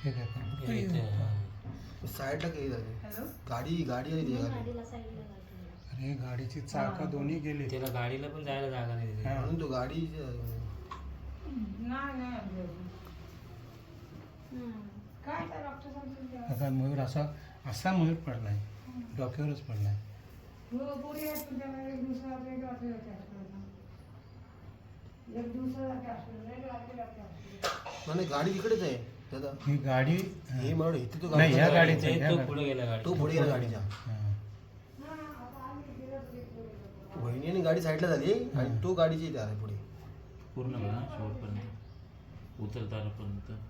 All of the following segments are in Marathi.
हे काय पण हे. साईडला काही झाले गाडी गाडी अरे गाडीची चाकं दोन्ही गेली. त्याला गाडीला पण जायला जागा नाही तिथे. हा. म्हणून तो गाडी आता मयूर असा असा मयूर पडलाय. डोक्यावरच पडलाय. नाही गाडी तिकडेच आहे. दादा. ही गाडी हे मला इथे तो नाही, ह्या गाडी गाडीचं- ते तो गाडी- पुढे गेला गाडी तो पुढे गेला गाडीच्या हा. वहिनी गाडी साईडला झाली आणि तो गाडीची इथे आला पुढे. पूर्ण बघा शेवटपर्यंत. उतरतापर्यंत नाही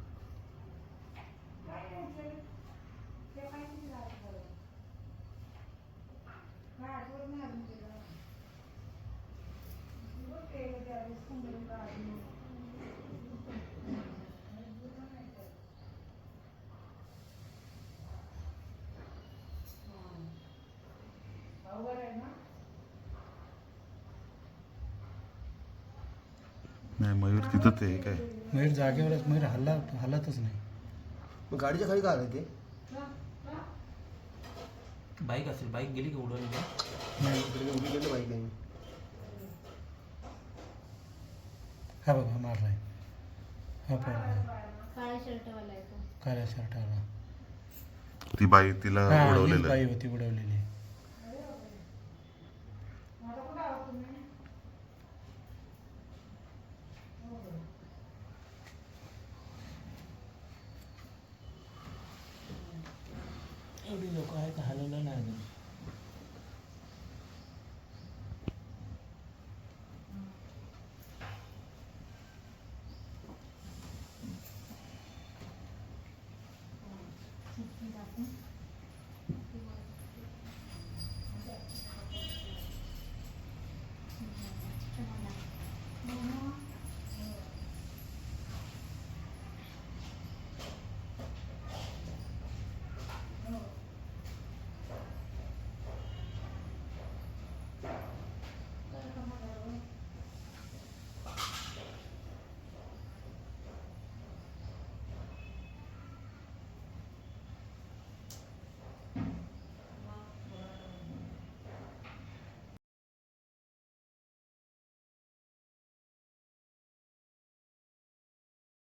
मयूर तिथंच आहे. काय मयूर जागेवरच मयूर हल्ला हलतच नाही. मग गाडीच्या खाली का आलं ते? बाईक असेल बाईक गेली का उडवली का? नाही इकडे उभी गेलं बाईक नाही. हा बघा हा मारलाय हा पडला काळ्या शर्टवाला आहे तो. काळ्या शर्टाला ती बाई तिला हा हीच उडवलेलं बाई होती उडवलेली. एवढी लोक आहेत हलवलं Thank you.